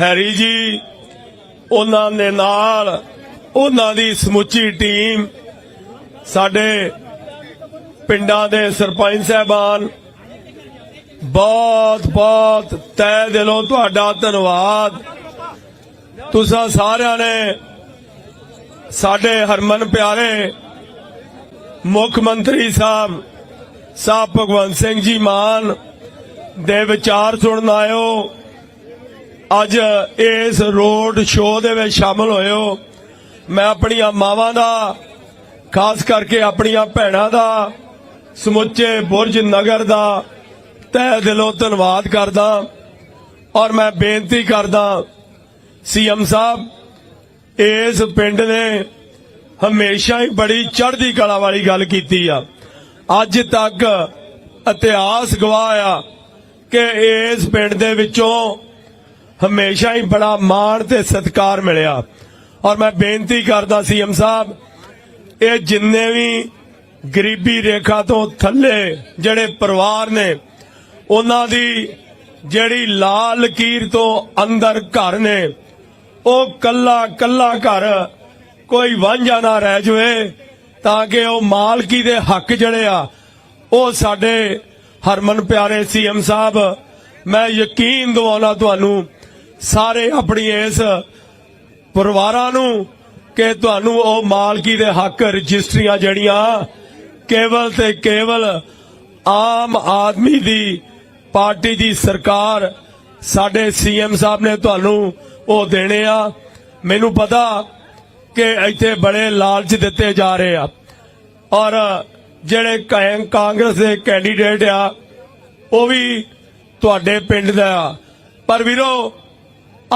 Harry ਜੀ, ਉਹਨਾਂ ਦੇ ਨਾਲ ਉਹਨਾਂ ਦੀ ਸਮੁੱਚੀ ਟੀਮ, ਸਾਡੇ ਪਿੰਡਾਂ ਦੇ ਸਰਪੰਚ ਸਾਹਿਬਾਨ, ਬਹੁਤ ਬਹੁਤ ਤਹਿ ਦਿਲੋਂ ਤੁਹਾਡਾ ਧੰਨਵਾਦ। ਤੁਸੀਂ ਸਾਰਿਆਂ ਨੇ ਸਾਡੇ ਹਰਮਨ ਪਿਆਰੇ ਮੁੱਖ ਮੰਤਰੀ ਸਾਹਿਬ ਸਾਹਿਬ ਭਗਵੰਤ ਸਿੰਘ ਜੀ ਮਾਨ ਦੇ ਵਿਚਾਰ ਸੁਣਨ ਆਇਓ। ਅੱਜ ਇਸ ਰੋਡ ਸ਼ੋਅ ਦੇ ਵਿੱਚ ਸ਼ਾਮਲ ਹੋਇਓ ਮੈਂ ਆਪਣੀਆਂ ਮਾਵਾਂ ਦਾ, ਖਾਸ ਕਰਕੇ ਆਪਣੀਆਂ ਭੈਣਾਂ ਦਾ, ਸਮੁੱਚੇ ਬੁਰਜ ਨਗਰ ਦਾ ਤਹਿ ਦਿਲੋਂ ਧੰਨਵਾਦ ਕਰਦਾ ਔਰ ਮੈਂ ਬੇਨਤੀ ਕਰਦਾ ਸੀਐਮ ਸਾਹਿਬ, ਇਸ ਪਿੰਡ ਨੇ ਹਮੇਸ਼ਾ ਹੀ ਬੜੀ ਚੜ੍ਹਦੀ ਕਲਾ ਵਾਲੀ ਗੱਲ ਕੀਤੀ ਆ। ਅੱਜ ਤੱਕ ਇਤਿਹਾਸ ਗਵਾਹ ਆ ਕਿ ਇਸ ਪਿੰਡ ਦੇ ਵਿੱਚੋਂ ਹਮੇਸ਼ਾ ਹੀ ਬੜਾ ਮਾਣ ਤੇ ਸਤਿਕਾਰ ਮਿਲਿਆ। ਔਰ ਮੈਂ ਬੇਨਤੀ ਕਰਦਾ ਸੀਐਮ ਸਾਹਿਬ, ਇਹ ਜਿੰਨੇ ਵੀ ਗਰੀਬੀ ਰੇਖਾ ਤੋਂ ਥੱਲੇ ਜਿਹੜੇ ਪਰਿਵਾਰ ਨੇ, ਉਹਨਾਂ ਦੀ ਜਿਹੜੀ ਲਾਲ ਲਕੀਰ ਤੋਂ ਅੰਦਰ ਘਰ ਨੇ, ਉਹ ਕੱਲਾ ਕੱਲਾ ਘਰ ਕੋਈ ਵਾਂਝਾ ਨਾ ਰਹਿ ਜਾਵੇ, ਤਾਂ ਕਿ ਉਹ ਮਾਲਕੀ ਦੇ ਹੱਕ ਜਿਹੜੇ ਆ, ਉਹ ਸਾਡੇ ਹਰਮਨ ਪਿਆਰੇ ਸੀਐਮ ਸਾਹਿਬ, ਮੈਂ ਯਕੀਨ ਦਿਵਾਉਣਾ ਤੁਹਾਨੂੰ ਸਾਰੇ ਆਪਣੀ ਇਸ ਪਰਿਵਾਰਾਂ ਨੂੰ ਕਿ ਤੁਹਾਨੂੰ ਉਹ ਮਾਲਕੀ ਦੇ ਹੱਕ ਰਜਿਸਟਰੀਆਂ ਜਿਹੜੀਆਂ ਕੇਵਲ ਤੇ ਕੇਵਲ ਆਮ ਆਦਮੀ ਦੀ ਪਾਰਟੀ ਦੀ ਸਰਕਾਰ ਸਾਡੇ ਸੀਐਮ ਸਾਹਿਬ ਨੇ ਤੁਹਾਨੂੰ ਉਹ ਦੇਣੇ ਆ। ਮੈਨੂੰ ਪਤਾ ਕਿ ਇੱਥੇ ਬੜੇ ਲਾਲਚ ਦਿੱਤੇ ਜਾ ਰਹੇ ਆ। ਔਰ ਜਿਹੜੇ ਕਾਂਗਰਸ ਦੇ ਕੈਂਡੀਡੇਟ ਆ, ਉਹ ਵੀ ਤੁਹਾਡੇ ਪਿੰਡ ਦਾ ਆ। ਪਰ ਵੀਰੋ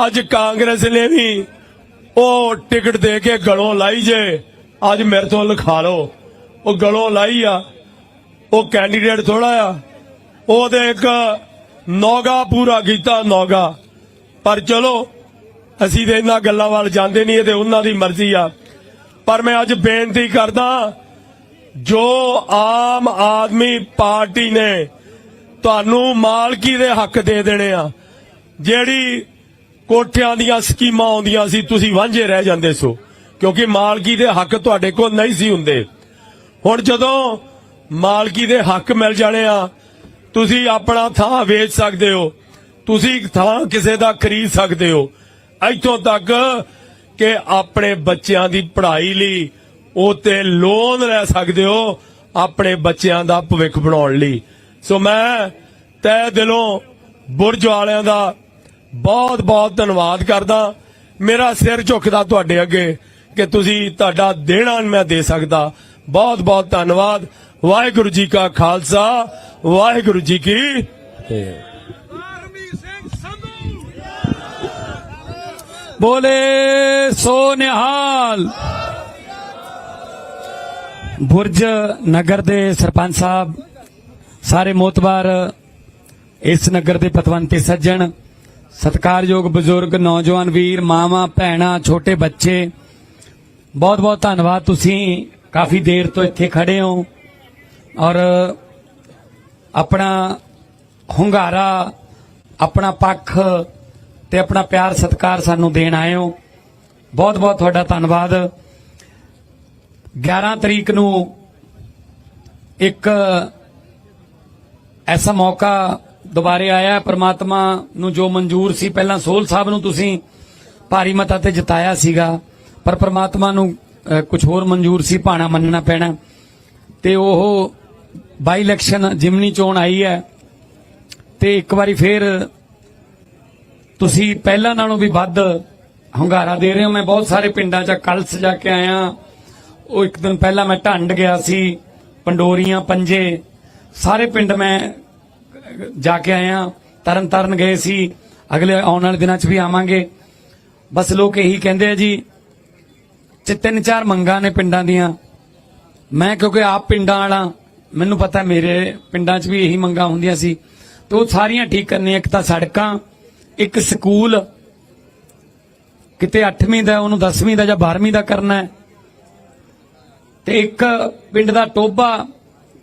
ਅੱਜ ਕਾਂਗਰਸ ਨੇ ਵੀ ਉਹ ਟਿਕਟ ਦੇ ਕੇ ਗਲੋਂ ਲਾਈ ਜੇ। ਅੱਜ ਮੇਰੇ ਤੋਂ ਲਿਖਾ ਲਓ। ਉਹ ਗਲੋਂ ਲਾਈ ਆ। ਉਹ ਕੈਂਡੀਡੇਟ ਥੋੜਾ ਆ। ਉਹ ਤੇ ਇੱਕ ਨੌਗਾ ਪੂਰਾ ਕੀਤਾ, ਨੌਗਾ। ਪਰ ਚਲੋ, ਅਸੀਂ ਤੇ ਇਹਨਾਂ ਗੱਲਾਂ ਵੱਲ ਜਾਂਦੇ ਨਹੀਂ, ਇਹ ਤੇ ਉਹਨਾਂ ਦੀ ਮਰਜ਼ੀ ਆ। ਪਰ ਮੈਂ ਅੱਜ ਬੇਨਤੀ ਕਰਦਾ, ਜੋ ਆਮ ਆਦਮੀ ਪਾਰਟੀ ਨੇ ਤੁਹਾਨੂੰ ਮਾਲਕੀ ਦੇ ਹੱਕ ਦੇ ਦੇਣੇ ਆ, ਜਿਹੜੀ ਕੋਠਿਆਂ ਦੀਆਂ ਸਕੀਮਾਂ ਆਉਂਦੀਆਂ ਸੀ, ਤੁਸੀਂ ਵਾਂਝੇ ਰਹਿ ਜਾਂਦੇ ਸੋ। ਕਿਉਂਕਿ ਮਾਲਕੀ ਦੇ ਹੱਕ ਤੁਹਾਡੇ ਕੋਲ ਨਹੀਂ ਸੀ ਹੁੰਦੇ। ਹੁਣ ਜਦੋਂ ਮਾਲਕੀ ਦੇ ਹੱਕ ਮਿਲ ਜਾਣੇ ਆ, ਤੁਸੀਂ ਆਪਣਾ ਥਾਂ ਵੇਚ ਸਕਦੇ ਹੋ। ਤੁਸੀਂ ਥਾਂ ਕਿਸੇ ਦਾ ਖਰੀਦ ਸਕਦੇ ਹੋ। ਇੱਥੋਂ ਤੱਕ ਕਿ ਆਪਣੇ ਬੱਚਿਆਂ ਦੀ ਪੜ੍ਹਾਈ ਲਈ ਉਹ ਤੇ ਲੋਨ ਲੈ ਸਕਦੇ ਹੋ, ਆਪਣੇ ਬੱਚਿਆਂ ਦਾ ਭਵਿੱਖ ਬਣਾਉਣ ਲਈ। ਸੋ ਮੈਂ ਤਹਿ ਦਿਲੋਂ ਬੁਰਜ ਵਾਲਿਆਂ ਦਾ ਬਹੁਤ ਬਹੁਤ ਧੰਨਵਾਦ ਕਰਦਾ। ਮੇਰਾ ਸਿਰ ਝੁਕਦਾ ਤੁਹਾਡੇ ਅੱਗੇ ਕਿ ਤੁਸੀਂ ਤੁਹਾਡਾ ਦੇਣਾ ਮੈਂ ਦੇ ਸਕਦਾ। ਬਹੁਤ ਬਹੁਤ ਧੰਨਵਾਦ। ਵਾਹਿਗੁਰੂ ਜੀ ਕਾ ਖਾਲਸਾ, ਵਾਹਿਗੁਰੂ ਜੀ ਕੀ ਬੋਲੇ ਸੋ ਨਿਹਾਲ। ਬੁਰਜ ਨਗਰ ਦੇ ਸਰਪੰਚ ਸਾਹਿਬ, ਸਾਰੇ ਮੋਤਬਾਰ ਇਸ ਨਗਰ ਦੇ ਪਤਵੰਤੇ ਸੱਜਣ ਸਤਿਕਾਰਯੋਗ ਬਜ਼ੁਰਗ, ਨੌਜਵਾਨ ਵੀਰ, ਮਾਵਾਂ, ਭੈਣਾਂ, ਛੋਟੇ ਬੱਚੇ ਬਹੁਤ ਬਹੁਤ ਧੰਨਵਾਦ। ਤੁਸੀਂ ਕਾਫੀ ਦੇਰ ਤੋਂ ਇੱਥੇ ਖੜੇ ਹੋ ਔਰ ਆਪਣਾ ਹੁੰਗਾਰਾ, ਆਪਣਾ ਪੱਖ ਤੇ ਆਪਣਾ ਪਿਆਰ, ਸਤਿਕਾਰ ਸਾਨੂੰ ਦੇਣ ਆਏ ਹੋ। ਬਹੁਤ ਬਹੁਤ ਤੁਹਾਡਾ ਧੰਨਵਾਦ। 11 ਤਰੀਕ ਨੂੰ ਇੱਕ ਐਸਾ ਮੌਕਾ ਦੁਬਾਰੇ ਆਇਆ ਪ੍ਰਮਾਤਮਾ ਨੂੰ ਜੋ ਮਨਜ਼ੂਰ ਸੀ, ਪਹਿਲਾਂ ਸੋਲ ਸਾਹਿਬ ਨੂੰ ਤੁਸੀਂ ਭਾਰੀ ਮਤਾ ਤੇ ਜਿਤਾਇਆ ਸੀਗਾ, ਪਰ ਪ੍ਰਮਾਤਮਾ ਨੂੰ ਕੁਝ ਹੋਰ ਮਨਜ਼ੂਰ ਸੀ, ਭਾਣਾ ਮੰਨਣਾ ਪੈਣਾ। ਤੇ ਉਹ ਬਾਈ ਇਲੈਕਸ਼ਨ ਜਿਮਨੀ ਚੋਣ ਆਈ ਹੈ, ਤੇ ਇੱਕ ਵਾਰੀ ਫੇਰ ਤੁਸੀਂ ਪਹਿਲਾਂ ਨਾਲੋਂ ਵੀ ਵੱਧ ਹੁੰਗਾਰਾ ਦੇ ਰਹੇ ਹੋ। ਮੈਂ ਬਹੁਤ ਸਾਰੇ ਪਿੰਡਾਂ 'ਚ ਕੱਲ ਸਜਾ ਕੇ ਆਇਆ। ਉਹ ਇੱਕ ਦਿਨ ਪਹਿਲਾਂ ਮੈਂ ਢੰਡ ਗਿਆ ਸੀ, ਪੰਡੋਰੀਆਂ, ਪੰਜੇ, ਸਾਰੇ ਪਿੰਡ ਮੈਂ ਜਾ ਕੇ ਆਏ ਆ। ਤਰਨ ਤਰਨ ਗਏ ਸੀ। ਅਗਲੇ ਆਉਣ ਵਾਲੇ ਦਿਨਾਂ 'ਚ ਵੀ ਆਵਾਂਗੇ। ਬਸ ਲੋਕ ਇਹੀ ਕਹਿੰਦੇ ਆ ਜੀ, ਚ ਤਿੰਨ ਚਾਰ ਮੰਗਾਂ ਨੇ ਪਿੰਡਾਂ ਦੀਆਂ। ਮੈਂ ਕਿਉਂਕਿ ਆਪ ਪਿੰਡਾਂ ਵਾਲਾ, ਮੈਨੂੰ ਪਤਾ ਮੇਰੇ ਪਿੰਡਾਂ 'ਚ ਵੀ ਇਹੀ ਮੰਗਾਂ ਹੁੰਦੀਆਂ ਸੀ। ਤੇ ਉਹ ਸਾਰੀਆਂ ਠੀਕ ਕਰਨੀਆਂ। ਇੱਕ ਤਾਂ ਸੜਕਾਂ, ਇੱਕ ਸਕੂਲ। ਕਿਤੇ 8ਵੀਂ ਦਾ, ਉਹਨੂੰ 10ਵੀਂ ਦਾ ਜਾਂ 12ਵੀਂ ਦਾ ਕਰਨਾ ਹੈ। ਤੇ ਇੱਕ ਪਿੰਡ ਦਾ ਟੋਬਾ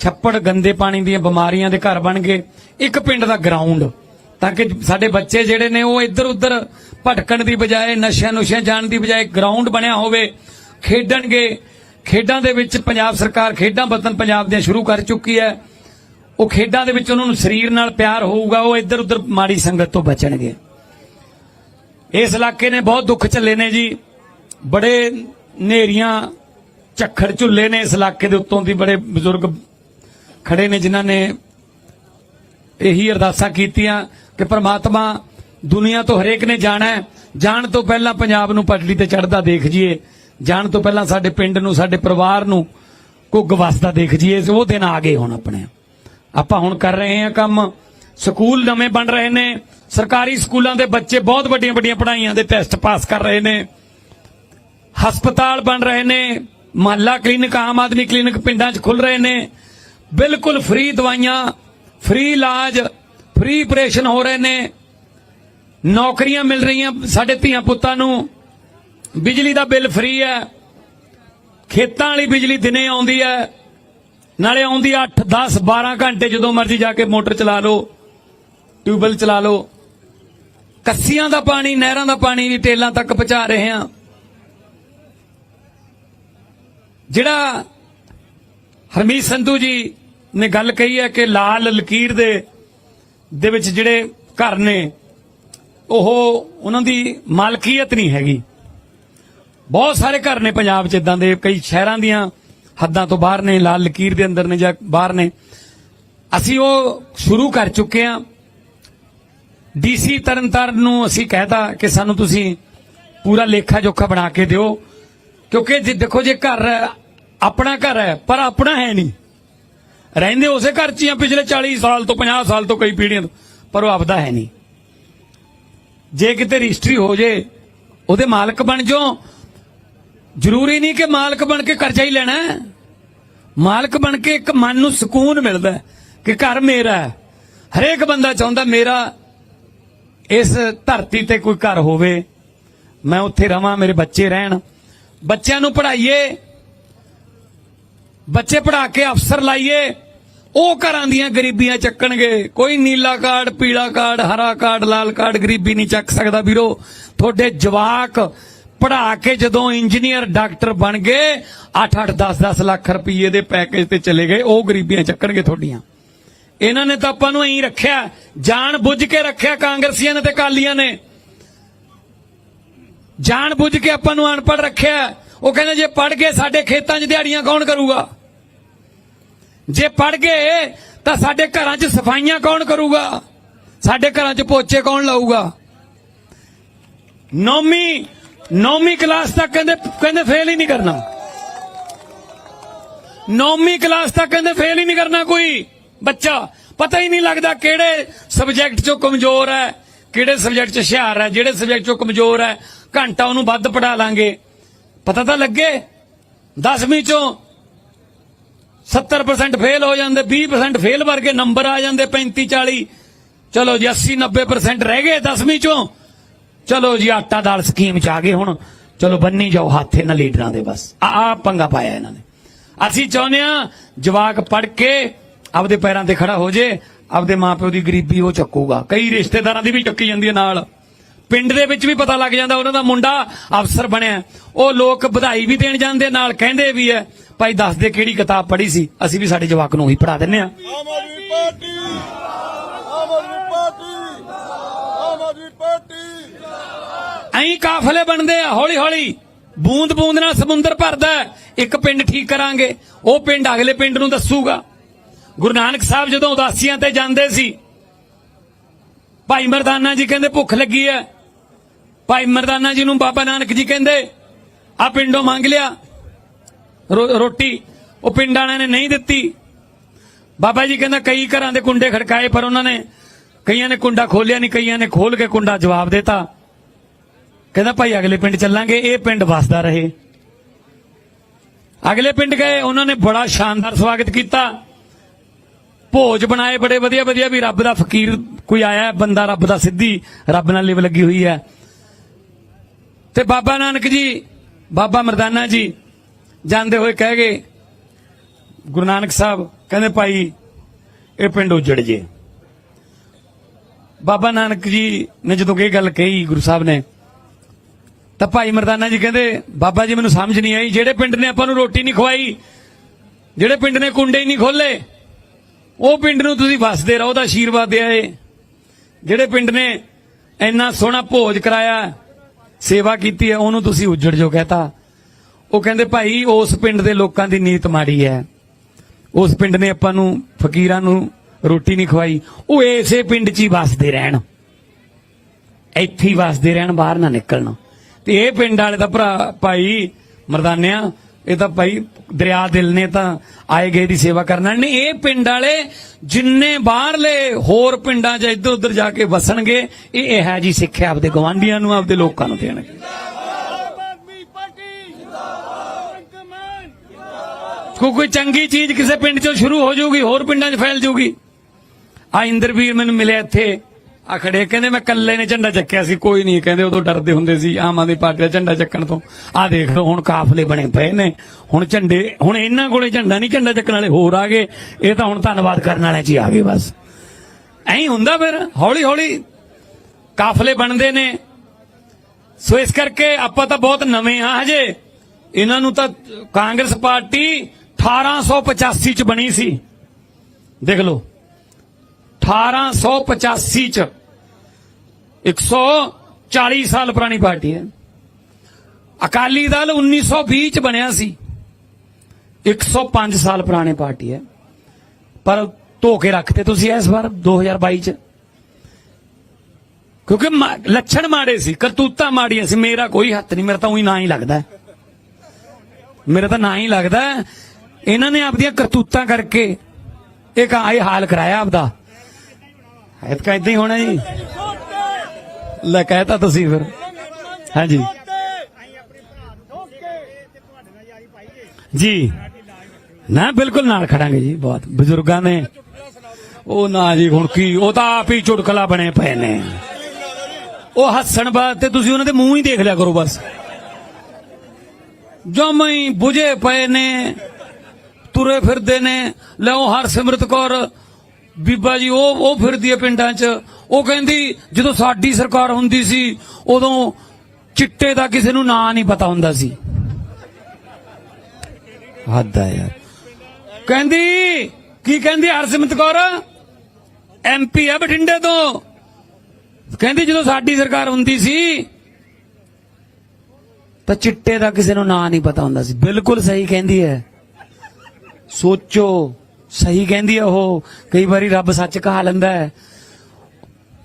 ਛੱਪੜ ਗੰਦੇ ਪਾਣੀ ਦੀਆਂ ਬਿਮਾਰੀਆਂ ਦੇ ਘਰ ਬਣ ਗਏ। ਇੱਕ ਪਿੰਡ ਦਾ ਗਰਾਊਂਡ ਤਾਂ ਕਿ ਸਾਡੇ ਬੱਚੇ ਜਿਹੜੇ ਨੇ, ਉਹ ਇੱਧਰ ਉੱਧਰ ਭਟਕਣ ਦੀ ਬਜਾਏ ਨਸ਼ਿਆਂ ਨੁਸ਼ਿਆਂ ਜਾਣ ਦੀ ਬਜਾਏ ਗਰਾਊਂਡ ਬਣਿਆ ਹੋਵੇ, ਖੇਡਣਗੇ। ਖੇਡਾਂ ਦੇ ਵਿੱਚ ਪੰਜਾਬ ਸਰਕਾਰ ਖੇਡਾਂ ਵਤਨ ਪੰਜਾਬ ਦੀਆਂ ਸ਼ੁਰੂ ਕਰ ਚੁੱਕੀ ਹੈ। ਉਹ ਖੇਡਾਂ ਦੇ ਵਿੱਚ ਉਹਨਾਂ ਨੂੰ ਸਰੀਰ ਨਾਲ ਪਿਆਰ ਹੋਊਗਾ, ਉਹ ਇੱਧਰ ਉੱਧਰ ਮਾੜੀ ਸੰਗਤ ਤੋਂ ਬਚਣਗੇ। ਇਸ ਇਲਾਕੇ ਨੇ ਬਹੁਤ ਦੁੱਖ ਝੱਲੇ ਨੇ ਜੀ। ਬੜੇ ਨੇਰੀਆਂ ਝੱਖੜ ਝੁੱਲੇ ਨੇ ਇਸ ਇਲਾਕੇ ਦੇ ਉੱਤੋਂ ਦੀ, ਬੜੇ ਬਜ਼ੁਰਗ ਖੜੇ ਨੇ ਜਿਨ੍ਹਾਂ ਨੇ ਇਹੀ ਅਰਦਾਸਾਂ ਕੀਤੀਆਂ ਕਿ ਪ੍ਰਮਾਤਮਾ ਦੁਨੀਆ ਤੋਂ ਹਰੇਕ ਨੇ ਜਾਣਾ ਜਾਣ ਤੋਂ ਪਹਿਲਾਂ ਪੰਜਾਬ ਨੂੰ ਪਟੜੀ ਤੇ ਚੜਦਾ ਦੇਖ ਜੀਏ। ਜਾਣ ਤੋਂ ਪਹਿਲਾਂ ਸਾਡੇ ਪਿੰਡ ਨੂੰ, ਸਾਡੇ ਪਰਿਵਾਰ ਨੂੰ ਕੁੱਗ ਵਸਦਾ ਦੇਖ ਜੀਏ। ਉਹ ਦਿਨ ਆ ਗਏ ਹੁਣ ਆਪਣੇ। ਆਪਾਂ ਹੁਣ ਕਰ ਰਹੇ ਹਾਂ ਕੰਮ। ਸਕੂਲ ਨਵੇਂ ਬਣ ਰਹੇ ਨੇ। ਸਰਕਾਰੀ ਸਕੂਲਾਂ ਦੇ ਬੱਚੇ ਬਹੁਤ ਵੱਡੀਆਂ ਵੱਡੀਆਂ ਪੜ੍ਹਾਈਆਂ ਦੇ ਟੈਸਟ ਪਾਸ ਕਰ ਰਹੇ ਨੇ। ਹਸਪਤਾਲ ਬਣ ਰਹੇ ਨੇ। ਮਹੱਲਾ ਕਲੀਨਿਕ ਆਮ ਆਦਮੀ ਕਲੀਨਿਕ ਪਿੰਡਾਂ 'ਚ ਖੁੱਲ ਰਹੇ ਨੇ। ਬਿਲਕੁਲ ਫ੍ਰੀ ਦਵਾਈਆਂ, ਫ੍ਰੀ ਇਲਾਜ, ਫ੍ਰੀ ਆਪਰੇਸ਼ਨ ਹੋ ਰਹੇ ਨੇ। ਨੌਕਰੀਆਂ ਮਿਲ ਰਹੀਆਂ ਸਾਡੇ ਧੀਆਂ ਪੁੱਤਾਂ ਨੂੰ। ਬਿਜਲੀ ਦਾ ਬਿੱਲ ਫ੍ਰੀ ਹੈ। ਖੇਤਾਂ ਵਾਲੀ ਬਿਜਲੀ ਦਿਨੇ ਆਉਂਦੀ ਹੈ। ਨਾਲੇ ਆਉਂਦੀ 8 10 12 ਘੰਟੇ ਜਦੋਂ ਮਰਜ਼ੀ ਜਾ ਕੇ ਮੋਟਰ ਚਲਾ ਲਓ, ਟਿਊਬਵੈਲ ਚਲਾ ਲਓ। ਕੱਸੀਆਂ ਦਾ ਪਾਣੀ, ਨਹਿਰਾਂ ਦਾ ਪਾਣੀ ਵੀ ਟੇਲਾਂ ਤੱਕ ਪਹੁੰਚਾ ਰਹੇ ਹਾਂ। ਜਿਹੜਾ ਹਰਮੀਤ ਸੰਧੂ ਜੀ ਨੇ ਗੱਲ ਕਹੀ ਹੈ ਕਿ ਲਾਲ ਲਕੀਰ ਦੇ ਦੇ ਵਿੱਚ ਜਿਹੜੇ ਘਰ ਨੇ, ਉਹ ਉਹਨਾਂ ਦੀ ਮਾਲਕੀਅਤ ਨਹੀਂ ਹੈਗੀ। ਬਹੁਤ ਸਾਰੇ ਘਰ ਨੇ ਪੰਜਾਬ 'ਚ ਇਦਾਂ ਦੇ, ਕਈ ਸ਼ਹਿਰਾਂ ਦੀਆਂ ਹੱਦਾਂ ਤੋਂ ਬਾਹਰ ਨੇ, ਲਾਲ ਲਕੀਰ ਦੇ ਅੰਦਰ ਨੇ ਜਾਂ ਬਾਹਰ ਨੇ। ਅਸੀਂ ਉਹ ਸ਼ੁਰੂ ਕਰ ਚੁੱਕੇ ਹਾਂ। ਡੀਸੀ ਤਰਨਤਾਰਨ ਨੂੰ ਅਸੀਂ ਕਹਿਤਾ ਕਿ ਸਾਨੂੰ ਤੁਸੀਂ ਪੂਰਾ ਲੇਖਾ ਜੋਖਾ ਬਣਾ ਕੇ ਦਿਓ, ਕਿਉਂਕਿ ਜੇ ਦੇਖੋ ਜੇ ਘਰ ਆਪਣਾ ਘਰ ਹੈ, ਪਰ ਆਪਣਾ ਹੈ ਨਹੀਂ। ਰਹਿੰਦੇ ਉਸੇ ਘਰ 'ਚ ਹੀ ਆ, ਪਿਛਲੇ 40 ਸਾਲ ਤੋਂ 50 ਸਾਲ ਤੋਂ ਕਈ ਪੀੜ੍ਹੀਆਂ ਤੋਂ। ਪਰ ਉਹ ਆਪਦਾ ਹੈ ਨਹੀਂ। ਜੇ ਕਿਤੇ ਰਜਿਸਟਰੀ ਹੋ ਜੇ, ਉਹਦੇ ਮਾਲਕ ਬਣ ਜਾਓ ਜ਼ਰੂਰੀ ਨਹੀਂ ਕਿ ਮਾਲਕ ਬਣ ਕੇ ਕਰਜ਼ਾ ਹੀ ਲੈਣਾ ਹੈ। ਮਾਲਕ ਬਣ ਕੇ ਇੱਕ ਮਨ ਨੂੰ ਸਕੂਨ ਮਿਲਦਾ ਕਿ ਘਰ ਮੇਰਾ ਹੈ। ਹਰੇਕ ਬੰਦਾ ਚਾਹੁੰਦਾ ਮੇਰਾ ਇਸ ਧਰਤੀ ਤੇ ਕੋਈ ਘਰ ਹੋਵੇ। ਮੈਂ ਉੱਥੇ ਰਵਾਂ, ਮੇਰੇ ਬੱਚੇ ਰਹਿਣ। ਬੱਚਿਆਂ ਨੂੰ ਪੜ੍ਹਾਈਏ। ਬੱਚੇ ਪੜ੍ਹਾ ਕੇ ਅਫਸਰ ਲਾਈਏ, ਉਹ ਘਰਾਂ ਦੀਆਂ ਗਰੀਬੀਆਂ ਚੱਕਣਗੇ। ਕੋਈ ਨੀਲਾ ਕਾਰਡ, ਪੀਲਾ ਕਾਰਡ, ਹਰਾ ਕਾਰਡ, ਲਾਲ ਕਾਰਡ ਗਰੀਬੀ ਨਹੀਂ ਚੱਕ ਸਕਦਾ ਵੀਰੋ। ਤੁਹਾਡੇ ਜਵਾਕ ਪੜਾ ਕੇ ਜਦੋਂ ਇੰਜੀਨੀਅਰ, ਡਾਕਟਰ ਬਣ ਗਏ 8-8 10-10 ਲੱਖ ਰੁਪਏ ਦੇ ਪੈਕੇਜ ਤੇ ਚਲੇ ਗਏ, ਉਹ ਗਰੀਬੀਆਂ ਚੱਕਣਗੇ ਤੁਹਾਡੀਆਂ। ਇਹਨਾਂ ਨੇ ਤਾਂ ਆਪਾਂ ਨੂੰ ਐਂ ਰੱਖਿਆ, ਜਾਣ ਬੁੱਝ ਕੇ ਰੱਖਿਆ ਕਾਂਗਰਸੀਆਂ ਨੇ ਤੇ ਕਾਲੀਆਂ ਨੇ। ਜਾਣ ਬੁੱਝ ਕੇ ਆਪਾਂ ਨੂੰ ਅਨਪੜ੍ਹ ਰੱਖਿਆ। ਉਹ ਕਹਿੰਦੇ ਜੇ ਪੜ ਗਏ ਸਾਡੇ ਖੇਤਾਂ 'ਚ ਦਿਹਾੜੀਆਂ ਕੌਣ ਕਰੂਗਾ? ਜੇ ਪੜ ਗਏ ਤਾਂ ਸਾਡੇ ਘਰਾਂ 'ਚ ਸਫਾਈਆਂ ਕੌਣ ਕਰੂਗਾ? ਸਾਡੇ ਘਰਾਂ 'ਚ ਪੋਚੇ ਕੌਣ ਲਾਊਗਾ? ਨੌਵੀਂ ਨੌਵੀਂ ਕਲਾਸ ਤੱਕ ਕਹਿੰਦੇ ਕਹਿੰਦੇ ਫੇਲ ਹੀ ਨਹੀਂ ਕਰਨਾ। ਨੌਵੀਂ ਕਲਾਸ ਤੱਕ ਕਹਿੰਦੇ ਫੇਲ ਹੀ ਨਹੀਂ ਕਰਨਾ ਕੋਈ ਬੱਚਾ। ਪਤਾ ਹੀ ਨਹੀਂ ਲੱਗਦਾ ਕਿਹੜੇ ਸਬਜੈਕਟ 'ਚੋਂ ਕਮਜ਼ੋਰ ਹੈ, ਕਿਹੜੇ ਸਬਜੈਕਟ 'ਚ ਹੁਸ਼ਿਆਰ ਹੈ, ਜਿਹੜੇ ਸਬਜੈਕਟ 'ਚੋਂ ਕਮਜ਼ੋਰ ਹੈ, ਘੰਟਾ ਉਹਨੂੰ ਵੱਧ ਪੜਾ ਲਾਂਗੇ। ਪਤਾ ਤਾਂ ਲੱਗੇ 10ਵੀਂ 'ਚੋਂ 70% ਫੇਲ ਹੋ ਜਾਂਦੇ 20% ਫੇਲ ਵਰਗੇ ਨੰਬਰ ਆ ਜਾਂਦੇ 35 40 ਚਲੋ ਜੀ 80 90% ਰਹਿ ਗਏ 10ਵੀਂ 'ਚੋਂ। ਚਲੋ ਜੀ, ਆਟਾ ਦਾਲ ਸਕੀਮ 'ਚ ਆ ਗਏ ਹੁਣ। ਚਲੋ, ਬੰਨੀ ਜਾਓ ਹੱਥ ਇਹਨਾਂ ਲੀਡਰਾਂ ਦੇ ਬਸ। ਆ ਆ ਪੰਗਾ ਪਾਇਆ ਇਹਨਾਂ ਨੇ। ਅਸੀਂ ਚਾਹੁੰਦੇ ਆ ਜਵਾਕ ਪੜ ਕੇ ਆਪਦੇ ਪੈਰਾਂ ਤੇ ਖੜਾ ਹੋ ਜੇ, ਆਪਦੇ ਮਾਪਿਓ ਦੀ ਗਰੀਬੀ ਉਹ ਚੱਕੂਗਾ। ਕਈ ਰਿਸ਼ਤੇਦਾਰਾਂ ਦੀ ਵੀ ਚੱਕੀ ਜਾਂਦੀ ਹੈ ਨਾਲ। ਪਿੰਡ ਦੇ ਵਿੱਚ ਵੀ ਪਤਾ ਲੱਗ ਜਾਂਦਾ ਉਹਨਾਂ ਦਾ ਮੁੰਡਾ ਅਫਸਰ ਬਣਿਆ। ਉਹ ਲੋਕ ਵਧਾਈ ਵੀ ਦੇਣ ਜਾਂਦੇ ਨਾਲ ਕਹਿੰਦੇ ਵੀ ਐ ਭਾਈ ਦੱਸ ਦੇ ਕਿਹੜੀ ਕਿਤਾਬ ਪੜ੍ਹੀ ਸੀ? ਅਸੀਂ ਵੀ ਸਾਡੇ ਜਵਾਕ ਨੂੰ ਉਹੀ ਪੜਾ ਦਿੰਨੇ ਆ। Aam Aadmi party Aam Aadmi party Aam Aadmi party. ਐਂ ਕਾਫਲੇ ਬਣਦੇ ਆ ਹੌਲੀ ਹੌਲੀ ਬੂੰਦ ਬੂੰਦ ਨਾਲ ਸਮੁੰਦਰ ਭਰਦਾ ਹੈ। ਇੱਕ ਪਿੰਡ ਠੀਕ ਕਰਾਂਗੇ। ਉਹ ਪਿੰਡ ਅਗਲੇ ਪਿੰਡ ਨੂੰ ਦੱਸੂਗਾ। ਗੁਰੂ ਨਾਨਕ ਸਾਹਿਬ ਜਦੋਂ ਉਦਾਸੀਆਂ ਤੇ ਜਾਂਦੇ ਸੀ ਭਾਈ ਮਰਦਾਨਾ ਜੀ ਕਹਿੰਦੇ ਭੁੱਖ ਲੱਗੀ ਹੈ ਭਾਈ ਮਰਦਾਨਾ ਜੀ ਨੂੰ ਬਾਬਾ ਨਾਨਕ ਜੀ ਕਹਿੰਦੇ, ਆ ਪਿੰਡੋਂ ਮੰਗ ਲਿਆ। ਰੋ- ਰੋਟੀ ਉਹ ਪਿੰਡ ਵਾਲਿਆਂ ਨੇ ਨਹੀਂ ਦਿੱਤੀ। ਬਾਬਾ ਜੀ ਕਹਿੰਦਾ ਕਈ ਘਰਾਂ ਦੇ ਕੁੰਡੇ ਖੜਕਾਏ, ਪਰ ਉਹਨਾਂ ਨੇ ਕਈਆਂ ਨੇ ਕੁੰਡਾ ਖੋਲਿਆ ਨਹੀਂ, ਕਈਆਂ ਨੇ ਖੋਲ ਕੇ ਕੁੰਡਾ ਜਵਾਬ ਦਿੱਤਾ। ਕਹਿੰਦਾ ਭਾਈ ਅਗਲੇ ਪਿੰਡ ਚੱਲਾਂਗੇ, ਇਹ ਪਿੰਡ ਵਸਦਾ ਰਹੇ। ਅਗਲੇ ਪਿੰਡ ਗਏ, ਉਹਨਾਂ ਨੇ ਬੜਾ ਸ਼ਾਨਦਾਰ ਸਵਾਗਤ ਕੀਤਾ। ਭੋਜ ਬਣਾਏ ਬੜੇ ਵਧੀਆ ਵਧੀਆ ਵੀ ਰੱਬ ਦਾ ਫਕੀਰ ਕੋਈ ਆਇਆ, ਬੰਦਾ ਰੱਬ ਦਾ ਸਿੱਧੀ, ਰੱਬ ਨਾਲ ਲਿਵ ਲੱਗੀ ਹੋਈ ਹੈ। ਤੇ ਬਾਬਾ ਨਾਨਕ ਜੀ, ਬਾਬਾ ਮਰਦਾਨਾ ਜੀ ਜਾਂਦੇ ਹੋਏ ਕਹਿ ਗਏ, ਗੁਰੂ ਨਾਨਕ ਸਾਹਿਬ ਕਹਿੰਦੇ ਭਾਈ, ਇਹ ਪਿੰਡ ਉਜੜ ਜੇ। ਬਾਬਾ ਨਾਨਕ ਜੀ ਨੇ ਜਦੋਂ ਇਹ ਗੱਲ ਕਹੀ ਗੁਰੂ ਸਾਹਿਬ ਨੇ, ਤਾਂ ਭਾਈ ਮਰਦਾਨਾ ਜੀ ਕਹਿੰਦੇ, ਬਾਬਾ ਜੀ ਮੈਨੂੰ ਸਮਝ ਨਹੀਂ ਆਈ, ਜਿਹੜੇ ਪਿੰਡ ਨੇ ਆਪਾਂ ਨੂੰ ਰੋਟੀ ਨਹੀਂ ਖਵਾਈ, ਜਿਹੜੇ ਪਿੰਡ ਨੇ ਕੁੰਡੇ ਨਹੀਂ ਖੋਲੇ ਉਹ ਪਿੰਡ ਨੂੰ ਤੁਸੀਂ ਵਸਦੇ ਰਹੋ ਦਾ ਆਸ਼ੀਰਵਾਦ ਦੇ ਆਏ ਜਿਹੜੇ ਪਿੰਡ ਨੇ ਇੰਨਾ ਸੋਹਣਾ ਭੋਜ ਕਰਾਇਆ ਸੇਵਾ ਕੀਤੀ ਹੈ, ਉਹਨੂੰ ਤੁਸੀਂ ਉੱਜੜ ਜੋ ਕਹਤਾ। ਉਹ ਕਹਿੰਦੇ, ਭਾਈ, ਉਸ ਪਿੰਡ ਦੇ ਲੋਕਾਂ ਦੀ ਨੀਤ ਮਾੜੀ ਹੈ। ਉਸ ਪਿੰਡ ਨੇ ਆਪਾਂ ਨੂੰ, ਫਕੀਰਾਂ ਨੂੰ ਰੋਟੀ ਨਹੀਂ ਖਵਾਈ। ਉਹ ਇਸੇ ਪਿੰਡ 'ਚ ਹੀ ਵਸਦੇ ਰਹਿਣ। ਇੱਥੇ ਹੀ ਵਸਦੇ ਰਹਿਣ, ਬਾਹਰ ਨਾ ਨਿਕਲਣ। ਤੇ ਇਹ ਪਿੰਡ ਵਾਲੇ ਦਾ ਭਰਾ, ਭਾਈ ਮਰਦਾਨਿਆ ਇਹ ਤਾਂ ਭਾਈ ਦਰਿਆ ਦਿਲ ਨੇ ਤਾਂ ਆਏ ਗਏ ਦੀ ਸੇਵਾ ਕਰਨਾ ਨਹੀਂ, ਇਹ ਪਿੰਡ ਵਾਲੇ ਜਿੰਨੇ ਬਾਹਰਲੇ ਹੋਰ ਪਿੰਡਾਂ 'ਚ ਇੱਧਰ ਉੱਧਰ ਜਾ ਕੇ ਵਸਣਗੇ, ਇਹ ਇਹ ਹੈ ਜੀ ਸਿੱਖਿਆ ਆਪਦੇ ਗਵਾਂਢੀਆਂ ਨੂੰ, ਆਪਦੇ ਲੋਕਾਂ ਨੂੰ ਦੇਣਗੇ ਆਮ ਕੋਈ ਚੰਗੀ ਚੀਜ਼ ਕਿਸੇ ਪਿੰਡ 'ਚੋਂ ਸ਼ੁਰੂ ਹੋ ਜਾਊਗੀ, ਹੋਰ ਪਿੰਡਾਂ 'ਚ ਫੈਲ ਜਾਊਗੀ। ਆ ਇੰਦਰਵੀਰ ਮੈਨੂੰ ਮਿਲਿਆ ਇੱਥੇ। ਆ ਖੜੇ, ਕਹਿੰਦੇ ਮੈਂ ਇਕੱਲੇ ਨੇ ਝੰਡਾ ਚੱਕਿਆ ਸੀ, ਕੋਈ ਨਹੀਂ, ਕਹਿੰਦੇ ਉਦੋਂ ਡਰਦੇ ਹੁੰਦੇ ਸੀ, ਆਮ ਆਦਮੀ ਪਾਰਟੀ ਦਾ ਝੰਡਾ ਚੱਕਣ ਤੋਂ। ਆ ਦੇਖ ਲਓ, ਹੁਣ ਕਾਫਲੇ ਬਣੇ ਪਏ ਨੇ, ਹੁਣ ਝੰਡੇ, ਹੁਣ ਇਹਨਾਂ ਕੋਲੇ ਝੰਡਾ ਨਹੀਂ, ਝੰਡਾ ਚੱਕਣ ਵਾਲੇ ਹੋਰ ਆ ਗਏ, ਇਹ ਤਾਂ ਹੁਣ ਧੰਨਵਾਦ ਕਰਨ ਵਾਲਿਆਂ 'ਚ ਹੀ ਆ ਗਏ ਬਸ। ਐਂ ਹੁੰਦਾ ਫਿਰ ਹੌਲੀ ਹੌਲੀ ਕਾਫਲੇ ਬਣਦੇ ਨੇ। ਸੋ ਇਸ ਕਰਕੇ ਆਪਾਂ ਤਾਂ ਬਹੁਤ ਨਵੇਂ ਆ ਹਜੇ। ਇਹਨਾਂ ਨੂੰ ਤਾਂ ਕਾਂਗਰਸ ਪਾਰਟੀ 1885 ਚ ਬਣੀ ਸੀ। ਦੇਖ ਲਓ। 1885 ਚ 140 ਸਾਲ ਪੁਰਾਣੀ ਪਾਰਟੀ ਹੈ। ਅਕਾਲੀ ਦਲ 1920 ਚ ਬਣਿਆ ਸੀ। 105 ਸਾਲ ਪੁਰਾਣੀ ਪਾਰਟੀ ਹੈ। ਪਰ ਧੋ ਕੇ ਰੱਖਤੇ ਤੁਸੀਂ ਇਸ ਵਾਰ 2022 ਚ। ਕਿਉਂਕਿ ਮਾ- ਲੱਛਣ ਮਾੜੇ ਸੀ, ਕਰਤੂਤਾਂ ਮਾੜੀਆਂ ਸੀ। ਮੇਰਾ ਕੋਈ ਹੱਥ ਨਹੀਂ, ਮੇਰਾ ਤਾਂ ਉਹੀ ਨਾਂ ਹੀ ਲੱਗਦਾ ਮੇਰਾ ਤਾਂ ਨਾਂ ਹੀ ਲੱਗਦਾ ਇਹਨਾਂ ਨੇ ਆਪਦੀਆਂ ਕਰਤੂਤਾਂ ਕਰਕੇ ਇਹ ਕਾ ਇਹ ਹਾਲ ਕਰਾਇਆ ਆਪਦਾ। ਐਤਕਾ ਇਦਾਂ ਹੀ ਹੋਣਾ ਜੀ। ਲੈ, ਕਹਿਤਾ ਤੁਸੀਂ ਫਿਰ। ਹਾਂਜੀ। ਜੀ। ਨਾ, ਬਿਲਕੁਲ ਨਾਲ ਖੜਾਂਗੇ ਜੀ, ਬਹੁਤ। ਬਜ਼ੁਰਗਾਂ ਨੇ, ਉਹ ਨਾ ਜੀ, ਹੁਣ ਕੀ, ਉਹ ਤਾਂ ਆਪ ਹੀ ਚੁਟਕਲਾ ਬਣੇ ਪਏ ਨੇ। ਉਹ ਹੱਸਣ ਬਾਅਦ ਤੇ ਤੁਸੀਂ ਉਹਨਾਂ ਦੇ ਮੂੰਹ ਹੀ ਦੇਖ ਲਿਆ ਕਰੋ ਬਸ। ਜਮਾਂ ਹੀ 부ਝੇ ਪਏ ਨੇ, ਤੁਰੇ ਫਿਰਦੇ ਨੇ। ਲਓ ਹਰਸਿਮਰਤ ਕੌਰ ਬੀਬਾ ਜੀ, ਉਹ ਉਹ ਫਿਰਦੀ ਹੈ ਪਿੰਡਾਂ 'ਚ। ਉਹ ਕਹਿੰਦੀ, ਜਦੋਂ ਸਾਡੀ ਸਰਕਾਰ ਹੁੰਦੀ ਸੀ, ਉਦੋਂ ਚਿੱਟੇ ਦਾ ਕਿਸੇ ਨੂੰ ਨਾਂ ਨਹੀਂ ਪਤਾ ਹੁੰਦਾ ਸੀ। ਹੱਦ ਆ ਯਾਰ। ਕਹਿੰਦੀ, ਕੀ ਕਹਿੰਦੀ ਹਰਸਿਮਰਤ ਕੌਰ? ਐਮਪੀ ਆ ਬਠਿੰਡੇ ਤੋਂ। ਕਹਿੰਦੀ, ਜਦੋਂ ਸਾਡੀ ਸਰਕਾਰ ਹੁੰਦੀ ਸੀ, ਤਾਂ ਚਿੱਟੇ ਦਾ ਕਿਸੇ ਨੂੰ ਨਾਂ ਨਹੀਂ ਪਤਾ ਹੁੰਦਾ ਸੀ। ਬਿਲਕੁਲ ਸਹੀ ਕਹਿੰਦੀ ਹੈ। ਸੋਚੋ। ਸਹੀ ਕਹਿੰਦੀ ਹੈ ਉਹ। ਕਈ ਵਾਰੀ ਰੱਬ ਸੱਚ ਕਹਾ ਲੈਂਦਾ ਹੈ।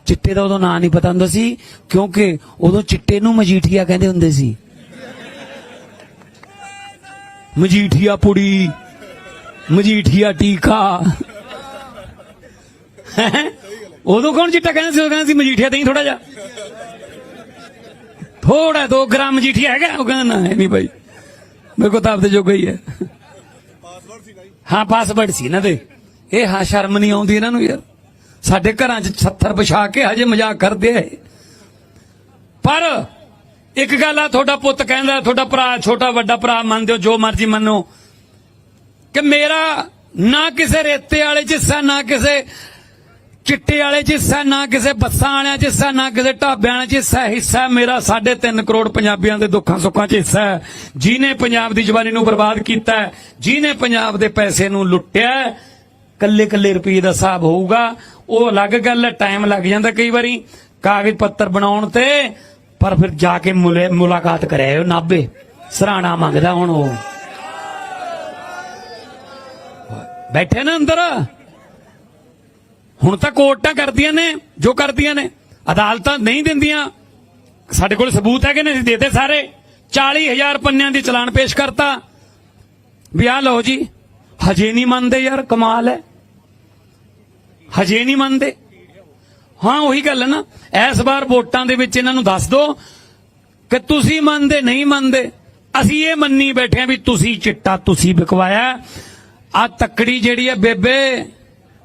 ਚਿੱਟੇ ਦਾ ਉਦੋਂ ਨਾਂ ਨਹੀਂ ਪਤਾ ਹੁੰਦਾ ਸੀ, ਕਿਉਂਕਿ ਉਦੋਂ ਚਿੱਟੇ ਨੂੰ ਮਜੀਠੀਆ ਕਹਿੰਦੇ ਹੁੰਦੇ ਸੀ। ਮਜੀਠੀਆ ਪੁੜੀ, ਮਜੀਠੀਆ ਟੀਕਾ। ਉਦੋਂ ਕੌਣ ਚਿੱਟਾ ਕਹਿੰਦਾ ਸੀ? ਉਹ ਕਹਿੰਦਾ ਸੀ ਮਜੀਠੀਆ ਦੇਈ ਥੋੜਾ ਜਿਹਾ। ਥੋੜਾ 2 ਗ੍ਰਾਮ ਮਜੀਠੀਆ ਹੈਗਾ, ਉਹ ਕਹਿੰਦਾ, ਨਾ ਹੈ ਨਹੀਂ ਭਾਈ ਮੇਰੇ ਕੋਲ ਤਾਂ ਆਪਦੇ ਜੋਗਾ ਹੀ ਹੈ। ਹਾਂ ਪਾਸਵਰਡ ਸੀ ਨਾ ਤੇ ਇਹ ਹਾਂ, ਸ਼ਰਮ ਨਹੀਂ ਆਉਂਦੀ ਇਹਨਾਂ ਨੂੰ ਯਾਰ। ਸਾਡੇ ਘਰਾਂ 'ਚ 70 ਵਿਛਾ ਕੇ ਹਜੇ ਮਜ਼ਾਕ ਕਰਦੇ ਆ ਪਰ ਇੱਕ ਗੱਲ ਆ, ਤੁਹਾਡਾ ਪੁੱਤ ਕਹਿੰਦਾ, ਤੁਹਾਡਾ ਭਰਾ, ਛੋਟਾ ਵੱਡਾ ਭਰਾ ਮੰਨਦੇ ਹੋ ਜੋ ਮਰਜ਼ੀ ਮੰਨੋ, ਕਿ ਮੇਰਾ ਨਾ ਕਿਸੇ ਰੇਤੇ ਵਾਲੇ 'ਚ ਹਿੱਸਾ ਨਾ ਕਿਸੇ ਚਿੱਟੇ ਵਾਲੇ 'ਚ ਹਿੱਸਾ, ਨਾ ਕਿਸੇ ਬੱਸਾਂ ਵਾਲਿਆਂ 'ਚ ਹਿੱਸਾ, ਨਾ ਕਿਸੇ ਢਾਬਿਆਂ ਵਾਲਿਆਂ 'ਚ ਹਿੱਸਾ। ਹਿੱਸਾ ਮੇਰਾ 3.5 ਕਰੋੜ ਪੰਜਾਬੀਆਂ ਦੇ ਦੁੱਖਾਂ ਸੁੱਖਾਂ 'ਚ ਹਿੱਸਾ ਹੈ। ਜਿਨੇ ਪੰਜਾਬ ਦੀ ਜਵਾਨੀ ਨੂੰ ਬਰਬਾਦ ਕੀਤਾ ਹੈ ਜਿਨੇ ਪੰਜਾਬ ਦੇ ਪੈਸੇ ਨੂੰ ਲੁੱਟਿਆ ਕੱਲੇ ਕੱਲੇ ਰੁਪਏ ਦਾ ਹਿਸਾਬ ਹੋਊਗਾ। ਉਹ ਅਲੱਗ ਗੱਲ ਹੈ, ਟਾਈਮ ਲੱਗ ਜਾਂਦਾ ਕਈ ਵਾਰੀ ਕਾਗਜ਼ ਪੱਤਰ ਬਣਾਉਣ ਤੇ, ਪਰ ਫਿਰ ਜਾ ਕੇ ਮੁਲੇ- ਮੁਲਾਕਾਤ ਕਰਿਆ ਉਹ ਨਾਬੇ। ਸਰਾਣਾ ਮੰਗਦਾ ਹੁਣ ਉਹ। ਬੈਠੇ ਨਾ ਅੰਦਰ। ਹੁਣ ਤਾਂ ਕੋਰਟਾਂ ਕਰਦੀਆਂ ਨੇ, ਜੋ ਕਰਦੀਆਂ ਨੇ। ਅਦਾਲਤਾਂ ਨਹੀਂ ਦਿੰਦੀਆਂ। ਸਾਡੇ ਕੋਲ ਸਬੂਤ ਹੈਗੇ ਨੇ, ਅਸੀਂ ਦੇਤੇ ਸਾਰੇ। 40000 ਪੰਨਿਆਂ ਦੀ ਚਲਾਨ ਪੇਸ਼ ਕਰਤਾ। ਵੀ ਆਹ ਲਓ ਜੀ, ਹਜੇ ਨਹੀਂ ਮੰਨਦੇ ਯਾਰ, ਕਮਾਲ ਹੈ। ਹਜੇ ਨਹੀਂ ਮੰਨਦੇ। ਹਾਂ, ਉਹੀ ਗੱਲ ਹੈ ਨਾ। ਇਸ ਵਾਰ ਵੋਟਾਂ ਦੇ ਵਿੱਚ ਇਹਨਾਂ ਨੂੰ ਦੱਸ ਦਿਓ ਕਿ ਤੁਸੀਂ ਮੰਨਦੇ, ਨਹੀਂ ਮੰਨਦੇ। ਅਸੀਂ ਇਹ ਮੰਨੀ ਬੈਠੇ ਆ ਵੀ ਤੁਸੀਂ ਚਿੱਟਾ ਤੁਸੀਂ ਵਿਕਵਾਇਆ। ਆ ਤੱਕੜੀ ਜਿਹੜੀ ਹੈ ਬੇਬੇ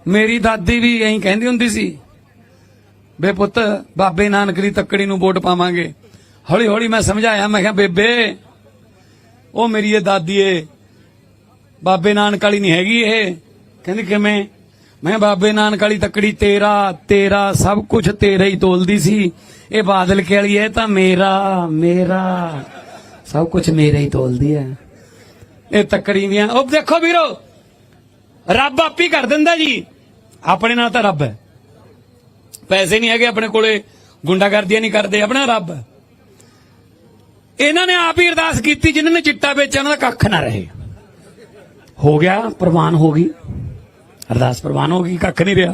ਮੇਰੀ ਦਾਦੀ ਵੀ ਐਂ ਕਹਿੰਦੀ ਹੁੰਦੀ ਸੀ, ਬੇ ਪੁੱਤ, ਬਾਬੇ ਨਾਨਕ ਦੀ ਤੱਕੜੀ ਨੂੰ ਵੋਟ ਪਾਵਾਂਗੇ। ਹੌਲੀ ਹੌਲੀ ਮੈਂ ਸਮਝਾਇਆ, ਮੈਂ ਕਿਹਾ, ਬੇਬੇ, ਉਹ ਮੇਰੀ ਇਹ ਦਾਦੀ ਏ, ਬਾਬੇ ਨਾਨਕ ਵਾਲੀ ਨਹੀਂ ਹੈਗੀ ਇਹ। ਕਹਿੰਦੀ, ਕਿਵੇਂ? ਮੈਂ ਬਾਬੇ ਨਾਨਕ ਵਾਲੀ ਤੱਕੜੀ ਤੇਰਾ ਤੇਰਾ, ਸਭ ਕੁਝ ਤੇਰਾ ਹੀ ਤੋਲਦੀ ਸੀ। ਇਹ ਬਾਦਲ ਕੇ ਵਾਲੀ ਇਹ ਤਾਂ ਮੇਰਾ ਮੇਰਾ, ਸਭ ਕੁਝ ਮੇਰਾ ਹੀ ਤੋਲਦੀ ਹੈ ਇਹ ਤੱਕੜੀ ਦੀਆਂ ਉਹ ਦੇਖੋ ਵੀਰੋ ਰੱਬ ਆਪ ਹੀ ਕਰ ਦਿੰਦਾ ਜੀ। ਆਪਣੇ ਨਾਲ ਤਾਂ ਰੱਬ ਹੈ। ਪੈਸੇ ਨਹੀਂ ਹੈਗੇ ਆਪਣੇ ਕੋਲੇ, ਗੁੰਡਾਗਰਦੀਆਂ ਨਹੀਂ ਕਰਦੇ, ਆਪਣਾ ਰੱਬ ਇਹਨਾਂ ਨੇ ਆਪ ਹੀ ਅਰਦਾਸ ਕੀਤੀ, ਜਿਨ੍ਹਾਂ ਨੇ ਚਿੱਟਾ ਵੇਚਿਆ, ਉਹਨਾਂ ਦਾ ਕੱਖ ਨਾ ਰਹੇ। ਹੋ ਗਿਆ, ਪ੍ਰਵਾਨ ਹੋ ਗਈ। ਅਰਦਾਸ ਪ੍ਰਵਾਨ ਹੋ ਗਈ, ਕੱਖ ਨਹੀਂ ਰਿਹਾ।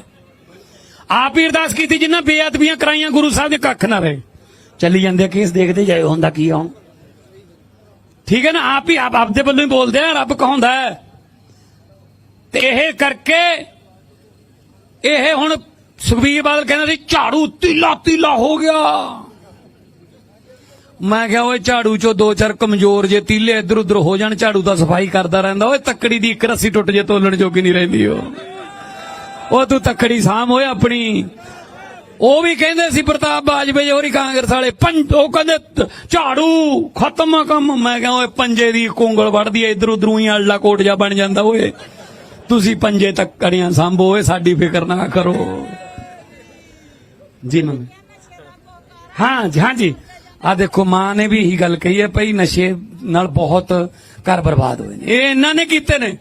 ਆਪ ਹੀ ਅਰਦਾਸ ਕੀਤੀ, ਜਿਨ੍ਹਾਂ ਬੇਅਦਬੀਆਂ ਕਰਾਈਆਂ, ਗੁਰੂ ਸਾਹਿਬ ਦੇ ਕੱਖ ਨਾ ਰਹੇ। ਚੱਲੀ ਜਾਂਦੇ ਕੇਸ, ਦੇਖਦੇ ਜਾਏ ਹੁੰਦਾ ਕੀ ਆ। ਠੀਕ ਹੈ ਨਾ, ਆਪ ਹੀ ਆਪ ਆਪ ਆਪਦੇ ਵੱਲੋਂ ਹੀ ਬੋਲਦੇ ਆ, ਰੱਬ ਕਹਾਉਂਦਾ ਹੈ। ਤੇ ਇਹ ਕਰਕੇ ਇਹ ਹੁਣ ਸੁਖਬੀਰ ਬਾਦਲ ਕਹਿੰਦਾ ਸੀ, ਝਾੜੂ ਤੀਲਾ ਤੀਲਾ ਹੋ ਗਿਆ। ਮੈਂ ਕਿਹਾ, ਓਏ ਝਾੜੂ ਚੋਂ ਦੋ ਚਾਰ ਕਮਜ਼ੋਰ ਜੇ ਤੀਲੇ ਇੱਧਰ ਉੱਧਰ ਹੋ ਜਾਣ, ਝਾੜੂ ਤਾਂ ਸਫ਼ਾਈ ਕਰਦਾ ਰਹਿੰਦਾ। ਓਏ ਤੱਕੜੀ ਦੀ ਇੱਕ ਰੱਸੀ ਟੁੱਟ ਜੇ, ਤੋਲਣ ਜੋਗੀ ਨਹੀਂ ਰਹਿੰਦੀ ਉਹ। ਉਹ ਤੂੰ ਤੱਕੜੀ ਸਾਂਭ ਓਏ ਆਪਣੀ। ਉਹ ਵੀ ਕਹਿੰਦੇ ਸੀ, ਪ੍ਰਤਾਪ ਬਾਜਵੇ ਹੋਰੀ ਕਾਂਗਰਸ ਵਾਲੇ, ਪੰਜ ਉਹ ਕਹਿੰਦੇ, ਝਾੜੂ ਖਤਮ ਕੰਮ। ਮੈਂ ਕਿਹਾ, ਓਏ ਪੰਜੇ ਦੀ ਕੋਂਗਲ ਵੜਦੀ ਐ ਇਧਰ ਉਧਰੋਂ ਹੀ ਅੱਲਾ ਕੋਟ ਜਾ ਬਣ ਜਾਂਦਾ ਓਏ। ਤੁਸੀਂ ਪੰਜੇ ਤੱਕ ਤੱਕੜੀਆਂ ਸਾਂਭੋ, ਇਹ ਸਾਡੀ ਫਿਕਰ ਨਾ ਕਰੋ। ਜੀ ਮੰਮੀ। ਹਾਂ ਜੀ ਹਾਂ ਜੀ। ਆ ਦੇਖੋ, ਮਾਂ ਨੇ ਵੀ ਇਹੀ ਗੱਲ ਕਹੀ ਹੈ, ਭਈ ਨਸ਼ੇ ਨਾਲ ਬਹੁਤ ਘਰ ਬਰਬਾਦ ਹੋਏ ਨੇ। ਇਹ ਇਹਨਾਂ ਨੇ ਕੀਤੇ ਨੇ।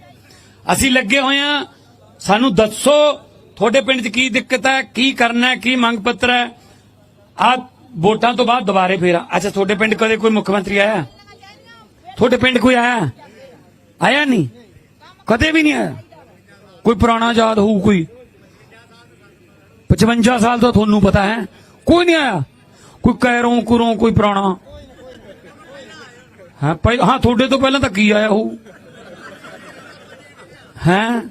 ਅਸੀਂ ਲੱਗੇ ਹੋਏ ਆ ਸਾਨੂੰ ਦੱਸੋ, ਤੁਹਾਡੇ ਪਿੰਡ 'ਚ ਕੀ ਦਿੱਕਤ ਹੈ, ਕੀ ਕਰਨਾ ਹੈ, ਕੀ ਮੰਗ ਪੱਤਰ ਹੈ? ਆ ਵੋਟਾਂ ਤੋਂ ਬਾਅਦ ਦੁਬਾਰੇ ਫੇਰ ਅੱਛਾ, ਤੁਹਾਡੇ ਪਿੰਡ ਕਦੇ ਕੋਈ ਮੁੱਖ ਮੰਤਰੀ ਆਇਆ? ਤੁਹਾਡੇ ਪਿੰਡ ਕੋਈ ਆਇਆ? ਆਇਆ ਨਹੀਂ? ਕਦੇ ਵੀ ਨਹੀਂ ਆਇਆ? ਕੋਈ ਪੁਰਾਣਾ ਯਾਦ ਹੋਊ ਕੋਈ? 55 ਸਾਲ ਤੋਂ ਤੁਹਾਨੂੰ ਪਤਾ ਹੈ। ਕੋਈ ਨਹੀਂ ਆਇਆ। ਕੋਈ ਕੈਰੋਂ ਕੁਰੋਂ, ਕੋਈ ਪੁਰਾਣਾ। ਹਾਂ, ਪਹਿ, ਹਾਂ, ਤੁਹਾਡੇ ਤੋਂ ਪਹਿਲਾਂ ਤਾਂ ਕੀ ਆਇਆ ਹੋਊ? ਹੈ?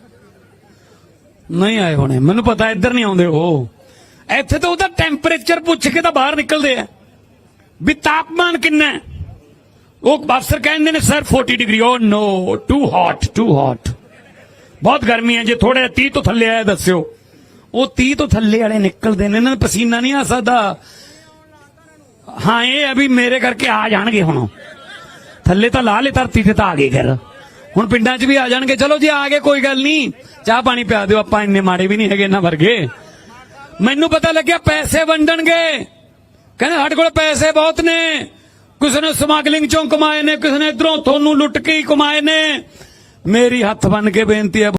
ਨਹੀਂ ਆਏ ਹੋਣੇ। ਮੈਨੂੰ ਪਤਾ, ਇੱਧਰ ਨਹੀਂ ਆਉਂਦੇ ਉਹ। ਇੱਥੇ ਤਾਂ ਉਹਦਾ ਟੈਂਪਰੇਚਰ ਪੁੱਛ ਕੇ ਤਾਂ ਬਾਹਰ ਨਿਕਲਦੇ ਆ। ਵੀ ਤਾਪਮਾਨ ਕਿੰਨਾ ਹੈ? ਉਹ ਅਫਸਰ ਕਹਿੰਦੇ ਨੇ ਸਰ 40 ਡਿਗਰੀ ਉਹ no too hot too hot ਬਹੁਤ ਗਰਮੀ ਹੈ, ਜੇ ਥੋੜੇ 30 ਤੋਂ ਥੱਲੇ ਆਇਆ ਦੱਸਿਓ। ਉਹ 30 ਤੋਂ ਥੱਲੇ ਵਾਲੇ ਨਿਕਲਦੇ ਨੇ, ਇਹਨਾਂ ਨੂੰ ਪਸੀਨਾ ਨਹੀਂ ਆ ਸਕਦਾ। ਹਾਂ, ਇਹ ਆ ਵੀ ਮੇਰੇ ਕਰਕੇ ਆ ਜਾਣਗੇ ਹੁਣ। ਥੱਲੇ ਤਾਂ ਲਾ ਲੇ, ਧਰਤੀ ਤੇ ਤਾਂ ਆ ਗਏ ਫਿਰ। ਹੁਣ ਪਿੰਡਾਂ 'ਚ ਵੀ ਆ ਜਾਣਗੇ। ਚਲੋ ਜੀ, ਆ ਗਏ, ਕੋਈ ਗੱਲ ਨਹੀਂ। ਚਾਹ ਪਾਣੀ ਪਿਆ ਦਿਓ, ਆਪਾਂ ਇੰਨੇ ਮਾੜੇ ਵੀ ਨਹੀਂ ਹੈਗੇ ਇਹਨਾਂ ਵਰਗੇ। ਮੈਨੂੰ ਪਤਾ ਲੱਗਿਆ ਪੈਸੇ ਵੰਡਣਗੇ। ਕਹਿੰਦੇ ਸਾਡੇ ਕੋਲ ਪੈਸੇ ਬਹੁਤ ਨੇ। ਕਿਸੇ ਨੇ ਸਮਗਲਿੰਗ ਚੋਂ ਕਮਾਏ ਨੇ, ਕਿਸੇ ਨੇ ਇਧਰੋਂ ਤੁਹਾਨੂੰ ਲੁੱਟ ਕੇ ਹੀ ਕਮਾਏ ਨੇ। ਮੇਰੀ ਹੱਥ ਬੰਨ ਕੇ ਬੇਨਤੀ ਹੈ